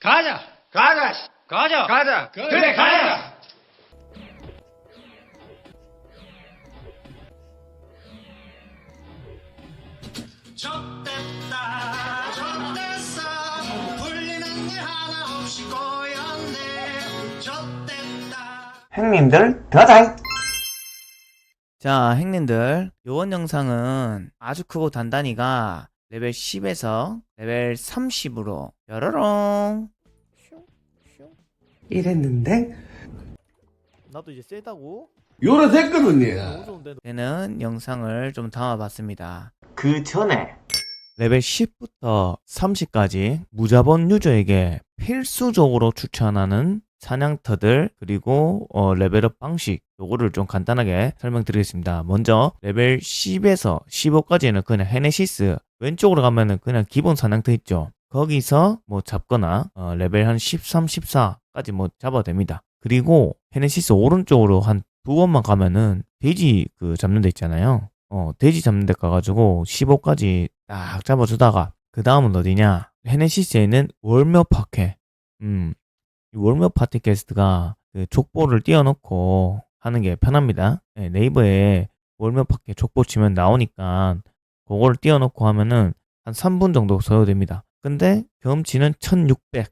가자. 가자. 씨. 가자. 가자. 그래, 그래, 가자. 가자. 좆됐다 좆됐어 불리는 게 하나 없이 꼬였네 좆됐다 형님들 들어가자 자, 행님들. 요번 영상은 아주 크고 단단히가 레벨 10에서 레벨 30으로 여러롱. 이랬는데 나도 이제 세다고? 요래 됐거든요. 좋은데. 되는 영상을 좀 담아봤습니다. 그 전에 레벨 10부터 30까지 무자본 유저에게 필수적으로 추천하는 사냥터들 그리고 어, 레벨업 방식 요거를 좀 간단하게 설명드리겠습니다. 먼저 레벨 10에서 15까지는 그냥 헤네시스 왼쪽으로 가면은 그냥 기본 사냥터 있죠. 거기서 뭐 잡거나 어, 레벨 한 13, 14까지 뭐 잡아도 됩니다. 그리고 헤네시스 오른쪽으로 한 두 번만 가면은 돼지 그 잡는 데 있잖아요. 어, 돼지 잡는 데 가가지고 15까지 딱 잡아주다가 그 다음은 어디냐? 헤네시스에 있는 월묘 파케. 음, 이 월묘 파티 게스트가 그 족보를 띄워놓고 하는 게 편합니다. 네, 네이버에 월묘 파케 족보 치면 나오니까 그거를 띄워놓고 하면은 한 3분 정도 소요됩니다. 근데 경험치는 1600.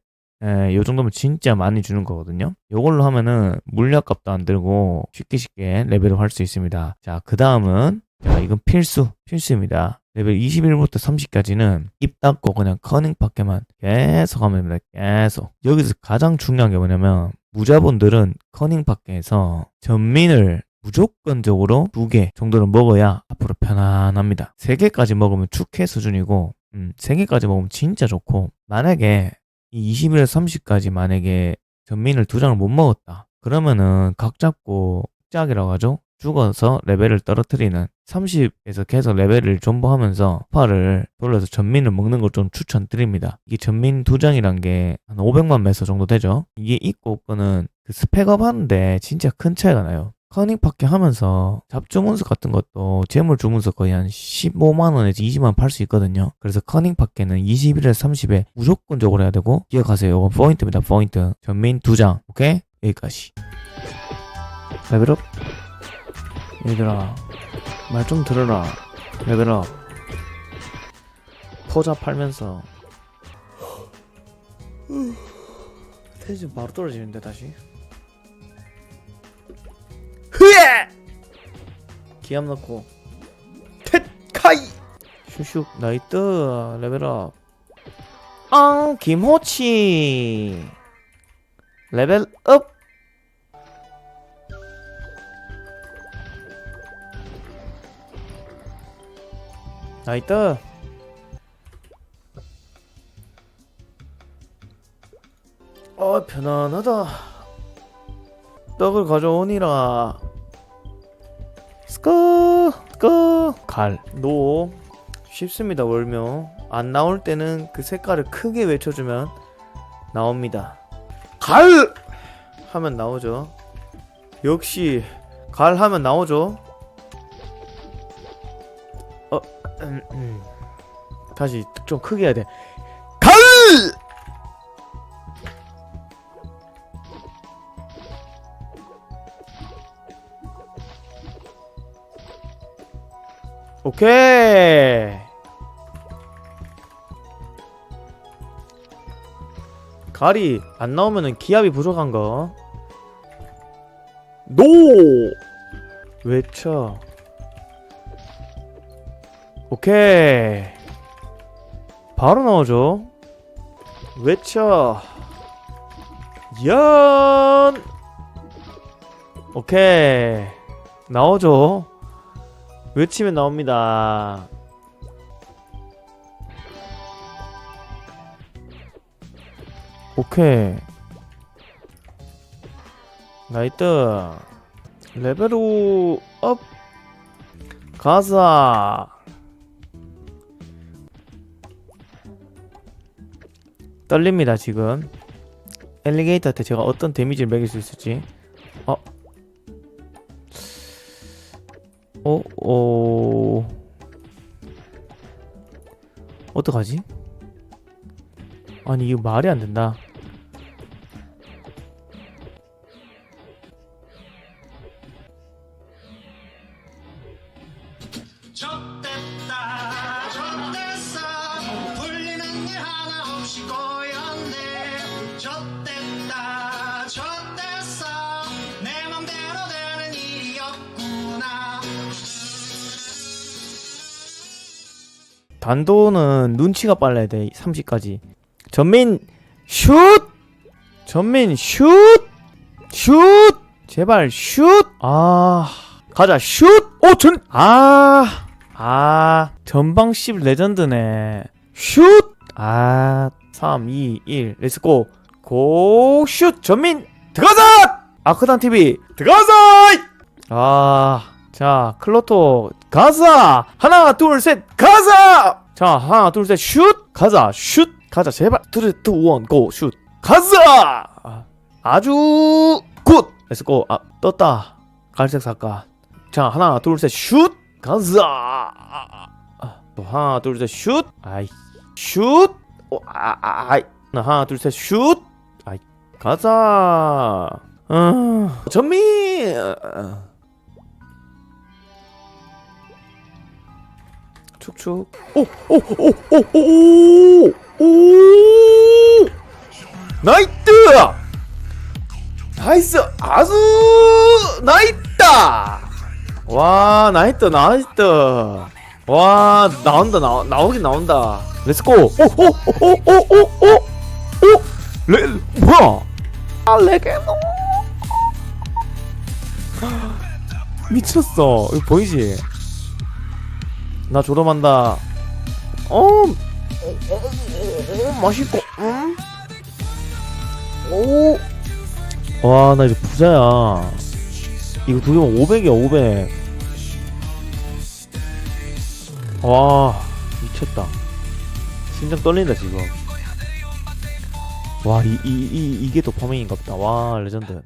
예, 요 정도면 진짜 많이 주는 거거든요. 요걸로 하면은 물약값도 안 들고 쉽게 쉽게 레벨을 할 수 있습니다. 자, 그 다음은 자, 이건 필수, 필수입니다. 레벨 21부터 30까지는 입 닫고 그냥 커닝 밖에만 계속 하면 됩니다. 계속. 여기서 가장 중요한 게 뭐냐면 무자본들은 커닝 밖에서 전민을 무조건적으로 두 개 정도는 먹어야 앞으로 편안합니다. 세 개까지 먹으면 축해 수준이고, 음, 세 개까지 먹으면 진짜 좋고, 만약에 이 21에서 30까지 만약에 전민을 두 장을 못 먹었다. 그러면은 각 잡고 짝이라고 하죠. 죽어서 레벨을 떨어뜨리는 30에서 계속 레벨을 존버하면서 파를 돌려서 전민을 먹는 걸 좀 추천드립니다. 이게 전민 두 장이란 게 한 500만 메서 정도 되죠. 이게 있고 없고는 그 스펙업 하는데 진짜 큰 차이가 나요. 커닝 파케 하면서 잡주문서 같은 것도 재물 주문서 거의 한 15만 원에서 20만 원 팔 수 있거든요. 그래서 커닝 파케는 21에서 30에 무조건적으로 해야 되고 기억하세요. 이거 포인트입니다. 포인트. 전민 두 장. 오케이? 여기까지. 레벨업. 얘들아 말 좀 들어라. 레벨업. 포자 팔면서 텐션 바로 떨어지는데 다시. 기압 넣고. 텟 카이! 슉슉 나이트 레벨업. 앙 김호치. 레벨업. 나이트 어 편안하다. 떡을 가져오니라 스커 스커 갈노. 쉽습니다 월묘. 안 나올 때는 그 색깔을 크게 외쳐주면 나옵니다. 갈! 하면 나오죠. 역시 갈 하면 나오죠. 어 음, 음. 다시 좀 크게 해야 돼. 갈! 오케이. 갈이 안 나오면은 기압이 부족한 거. 노! 외쳐. 오케이. 바로 나오죠. 외쳐. 연! 오케이. 나오죠. 외치면 나옵니다. 오케이. 나이트. 레벨 업. 가자. 떨립니다, 지금. 엘리게이터한테 제가 어떤 데미지를 매길 수 있을지. 어, 어, 어, 어떡하지? 아니, 이거 말이 안 된다. 단도는 눈치가 빨라야 돼 30까지 전민 슛 전민 슛 슛! 제발 슛! 아 가자 슛! 오 전! 아! 아 전방 10 레전드네 슛! 아 3, 2, 1 렛츠고 고슛 전민 들어가자! 아크단 TV 들어가자! 아자 클로토 가자! 하나 둘 셋 가자! 자 하나 둘 셋 슛! 가자 슛! 가자 제발 3, 2, 1 고! 슛! 가자! 아, 아주 굿! 렛츠고 아 떴다 갈색 사과 자 하나 둘 셋 슛! 가자! 아, 아, 또 하나 둘 셋 슛! 아이 슛! 오, 아, 아, 아이 하나 둘 셋 슛! 아이 가자! 어, 전미! 축축 오! 오! 오! 오! 오! 오! 나이트! 나이스! 아주 나이다! 와 나이트 나이트 와 나온다 나, 나오긴 나온다 렛츠고 오 오 오 오 오 오 오 레 뭐야 아 레게노 미쳤어 이거 보이지 나 조dom한다. 어, 어, 맛있고 음? 오 와 나 이제 부자야. 이거 두 개면 500이야 500 와 미쳤다. 심장 떨린다 지금. 와 이 이 이 이, 게 도파민인갑다. 와 레전드